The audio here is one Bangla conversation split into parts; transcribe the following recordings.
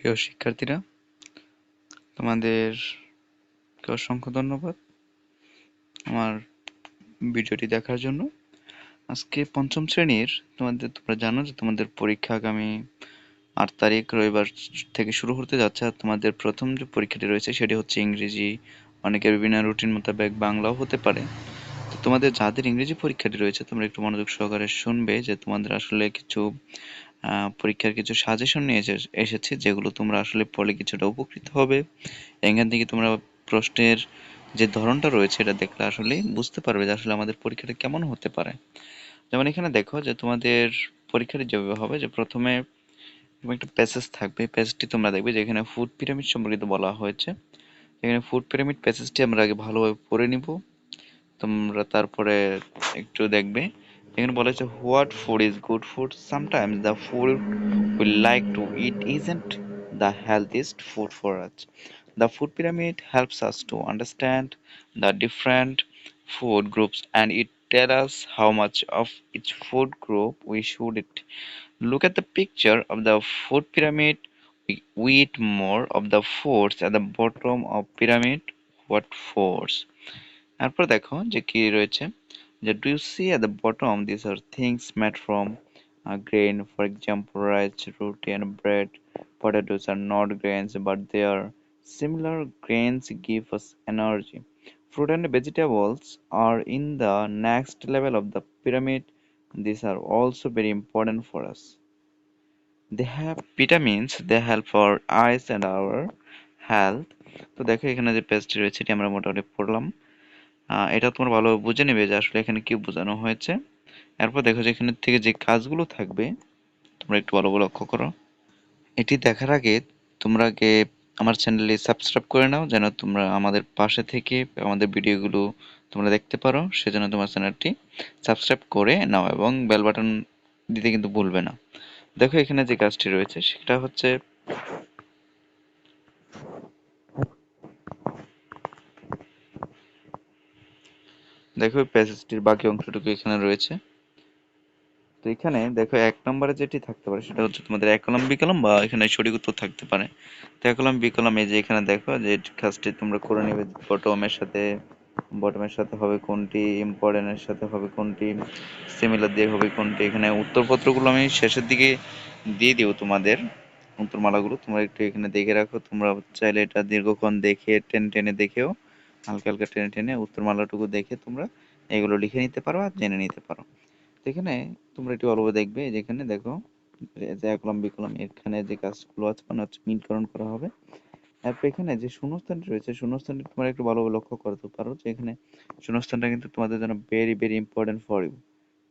প্রিয় শিক্ষার্থীরা, তোমাদের অসংখ্য ধন্যবাদ আমার ভিডিওটি দেখার জন্য। আজকে পঞ্চম শ্রেণির তোমাদের, তোমরা জানো যে তোমাদের পরীক্ষা আগামী আট তারিখ রবিবার থেকে শুরু হতে যাচ্ছে আর তোমাদের প্রথম যে পরীক্ষাটি রয়েছে সেটি হচ্ছে ইংরেজি। অনেকের বিভিন্ন রুটিন মোতাবেক বাংলাও হতে পারে। তো তোমাদের যাদের ইংরেজি পরীক্ষাটি রয়েছে, তোমরা একটু মনোযোগ সহকারে শুনবে যে তোমাদের আসলে কিছু পরীক্ষার কিছু সাজেশন নিয়ে এসেছি যেগুলো তোমরা আসলে পড়লে কিছুটা উপকৃত হবে। এখান থেকে তোমরা প্রশ্নের যে ধরনটা রয়েছে এটা দেখলে আসলে বুঝতে পারবে যে আসলে আমাদের পরীক্ষাটা কেমন হতে পারে। যেমন এখানে দেখো যে তোমাদের পরীক্ষাটি যেভাবে হবে যে প্রথমে একটা প্যাসেজ থাকবে। প্যাসেজটি তোমরা দেখবে যেখানে ফুড পিরামিড সম্পর্কিত বলা হয়েছে। এখানে ফুড পিরামিড প্যাসেজটি আমরা আগে ভালোভাবে পড়ে নিব। তোমরা তারপরে একটু দেখবে এখানে বলা হয়েছে what food is good food sometimes the food we like to eat isn't the healthiest food for us The food pyramid helps us to understand the different food groups and it tells us how much of each food group we should eat. Look at the picture of the food pyramid. We, we eat more of the foods at the bottom of pyramid. What foods? তারপর দেখো যে কি রয়েছে যে do you see at the bottom these are things made from uh, grain for example rice roti and bread potatoes are not grains but they are similar grains give us energy fruit and vegetables are in the next level of the pyramid these are also very important for us they have vitamins they help our eyes and our health তো দেখো এখানে যে পেজটি রয়েছে এটি আমরা মোটামুটি পড়লাম এটা তোমরা ভালোভাবে বুঝে নেবে যে আসলে এখানে কি বোঝানো হয়েছে। এরপর দেখো যে এখানে থেকে যে কাজগুলো থাকবে, তোমরা একটু ভালো লক্ষ্য করো। এটি দেখার আগে তোমরা আগে আমার চ্যানেলে সাবস্ক্রাইব করে নাও, যেন তোমরা আমাদের পাশে থেকে আমাদের ভিডিওগুলো তোমরা দেখতে পারো। সেজন্য তোমার চ্যানেলটি সাবস্ক্রাইব করে নাও এবং বেল বাটন দিতে কিন্তু ভুলবে না। দেখো এখানে যে কাজটি রয়েছে, সেটা হচ্ছে দেখো প্যাসেজটির বাকি অংশটুকু এখানে রয়েছে। তো এখানে দেখো এক নম্বরে যেটি থাকতে পারে সেটা হচ্ছে তোমাদের এক কলম বিকলম বা এখানে সঠিক উত্তর থাকতে পারে। তো এক কলম বিকলম এই যে এখানে দেখো যে কাজটি তোমরা করে নেবে বটমের সাথে বটমের সাথে হবে কোনটি ইম্পর্টেন্টের সাথে হবে কোনটি সিমিলার দিয়ে হবে কোনটি। এখানে উত্তরপত্রগুলো আমি শেষের দিকে দিয়ে দিব তোমাদের, উত্তরমালাগুলো। তোমরা একটু এখানে দেখে রাখো, তোমরা চাইলে এটা দীর্ঘক্ষণ দেখে, টেনে টেনে দেখেও হালকা হালকা টেনে টেনে উত্তরমালাটুকু দেখে তোমরা এগুলো লিখে নিতে পারো আর জেনে নিতে পারো। এখানে তোমরা একটু অল্প দেখবে যেখানে দেখো যে এক বিকলম, এখানে যে কাজগুলো আছে মানে হচ্ছে মিলকরণ করা হবে। তারপর এখানে যে শূন্যস্থানটি রয়েছে, শূন্যস্থানটি তোমরা একটু ভালোভাবে লক্ষ্য করতে পারো যে এখানে শূন্যস্থানটা কিন্তু তোমাদের জন্য very very important for you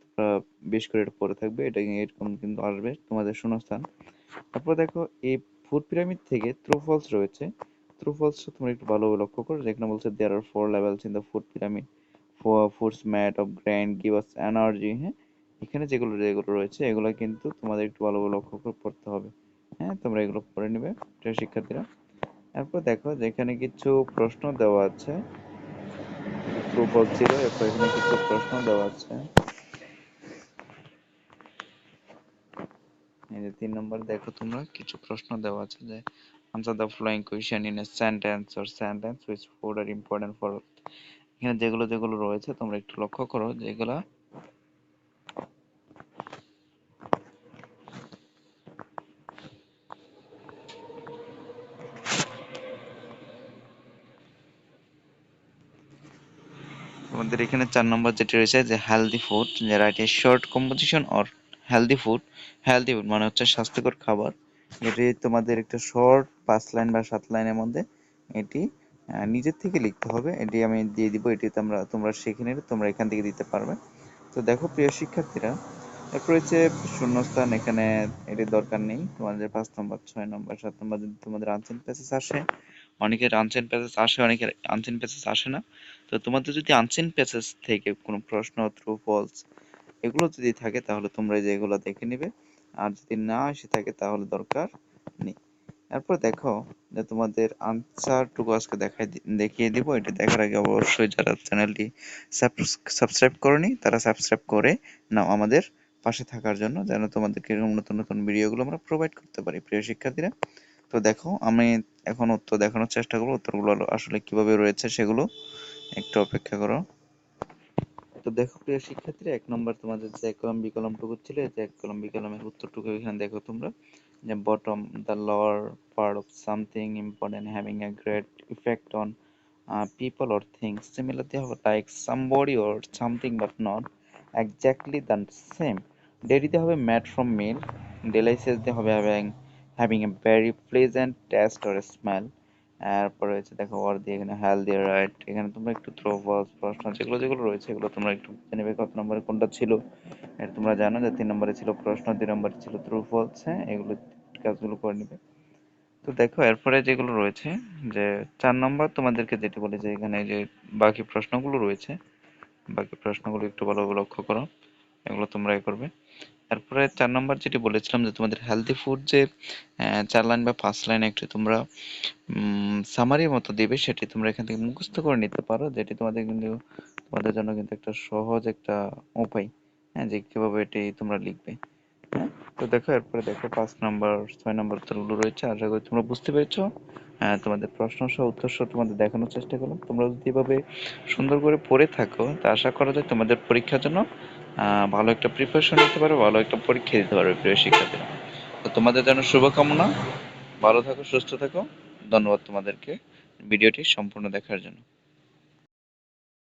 তোমরা বেশ করে এটা পড়ে থাকবে, এটা এরকম কিন্তু আসবে তোমাদের শূন্যস্থান। তারপর দেখো, এই ফুড পিরামিড থেকে ট্রু ফলস রয়েছে ফলস তোমরা একটু ভালোভাবে লক্ষ্য করো। যেখানে বলছে there are four levels in the food pyramid foods made of grain give us energy হ্যাঁ? এখানে যেগুলো যেগুলো রয়েছে, এগুলো কিন্তু তোমাদের একটু ভালোভাবে লক্ষ্য করে পড়তে হবে। হ্যাঁ তোমরা এগুলো পড়ে নেবে, প্রিয় শিক্ষার্থীরা। এরপর দেখো, যেখানে কিছু প্রশ্ন দেওয়া আছে। ফলস ছিল এরপর এখানে কিছু প্রশ্ন দেওয়া আছে। এই যে তিন নম্বর, দেখো তোমরা, কিছু প্রশ্ন দেওয়া আছে যে answer the following question in a sentence or sentence which food are important for এখানে যেগুলো যেগুলো রয়েছে, তোমরা একটু লক্ষ্য করো যেগুলা তোমাদের এখানে চার নম্বর যেটি রয়েছে যে হেলদি ফুড যে write a short composition or healthy food healthy food মানে হচ্ছে স্বাস্থ্যকর খাবার। এটি তোমাদের একটা শর্ট পাঁচ লাইন বা সাত লাইনের মধ্যে এটি নিজের থেকে লিখতে হবে। এটি আমি দিয়ে দিব, এটি তোমরা তোমরা শিখে নিলে তোমরা এখান থেকে দিতে পারবে। তো দেখো, প্রিয় শিক্ষার্থীরা, এরপর রয়েছে শূন্যস্থান, এখানে এটির দরকার নেই। তোমাদের পাঁচ নম্বর, ছয় নম্বর, সাত নম্বর যদি তোমাদের আনসেন প্যাসেজ আসে, অনেকের আনসেন প্যাসেজ আসে, অনেকের আনসেন প্যাসেজ আসে না। তো তোমাদের যদি আনসেন প্যাসেজ থেকে কোনো প্রশ্ন ট্রু ফলস এগুলো যদি থাকে, তাহলে তোমরা যে এগুলো দেখে নিবে। আর যদি না এসে থাকে তাহলে দরকার নেই। এরপর দেখো যে তোমাদের আনসারটুকু আজকে দেখাই দেখিয়ে দিব। এটা দেখার আগে অবশ্যই যারা চ্যানেলটি সাবস্ক্রাইব করনি, তারা সাবস্ক্রাইব করে নাও আমাদের পাশে থাকার জন্য, যেন তোমাদেরকে এরকম নতুন নতুন ভিডিওগুলো আমরা প্রোভাইড করতে পারি, প্রিয় শিক্ষার্থীরা। তো দেখো, আমি এখন উত্তর দেখানোর চেষ্টা করব। উত্তরগুলো আসলে কীভাবে রয়েছে সেগুলো একটু অপেক্ষা করো। তো দেখো প্রিয় শিক্ষার্থী এক নম্বর তোমাদের যে এক কলম বিকলমটুকু ছিল যে এক কলম বিকলমের উত্তরটুকু এখানে দেখো তোমরা যে the lower part of something important having a great effect on uh, people or things similarly হবে like somebody or something but not exactly the same ডেরিতে হবে made from milk delicious দিয়ে হবে having having a very pleasant taste or smell এরপরে হচ্ছে দেখো ওর দিয়ে এখানে হেলদি রাইট এখানে তোমরা একটু থ্রো বলস প্রশ্ন যেগুলো যেগুলো রয়েছে, এগুলো তোমরা একটু জেনে কত নম্বরে কোনটা ছিল। এটা তোমরা জানো যে তিন নম্বরে ছিল প্রশ্ন, দুই নম্বরে ছিল থ্রু ফলস হ্যাঁ এগুলো কাজগুলো করে নিবে। তো দেখো, এরপরে যেগুলো রয়েছে, যে চার নম্বর তোমাদেরকে যেটি বলে যে এখানে যে বাকি প্রশ্নগুলো রয়েছে, বাকি প্রশ্নগুলো একটু ভালোভাবে লক্ষ্য করো, এগুলো তোমরা এ করবে। তারপরে চার নম্বর যেটি বলেছিলাম যে তোমাদের হেলদি ফুড যে চার লাইন বা পাঁচ লাইন একটু তোমরা সামারির মতো দিবে সেটি তোমরা এখান থেকে মুখস্থ করে নিতে পারো, যেটি তোমাদের কিন্তু, তোমাদের জন্য কিন্তু একটা সহজ একটা উপায় হ্যাঁ যে কীভাবে এটি তোমরা লিখবে হ্যাঁ? তো দেখো, এরপরে দেখো, পাঁচ নম্বর, ছয় নম্বর উত্তরগুলো রয়েছে, আশা করি তোমরা বুঝতে পেরেছ তোমাদের প্রশ্ন সহ উত্তর সহ তোমাদের দেখানোর চেষ্টা করলাম, তোমরা যদি এভাবে সুন্দর করে পড়ে থাকো, তা আশা করা যায় তোমাদের পরীক্ষার জন্য ভালো একটা প্রিপারেশন নিতে পারো, ভালো একটা পরীক্ষা দিতে পারবে প্রিয় শিক্ষার্থীরা। তো তোমাদের জন্য শুভকামনা। ভালো থাকো, সুস্থ থাকো। ধন্যবাদ তোমাদেরকে ভিডিওটি সম্পূর্ণ দেখার জন্য।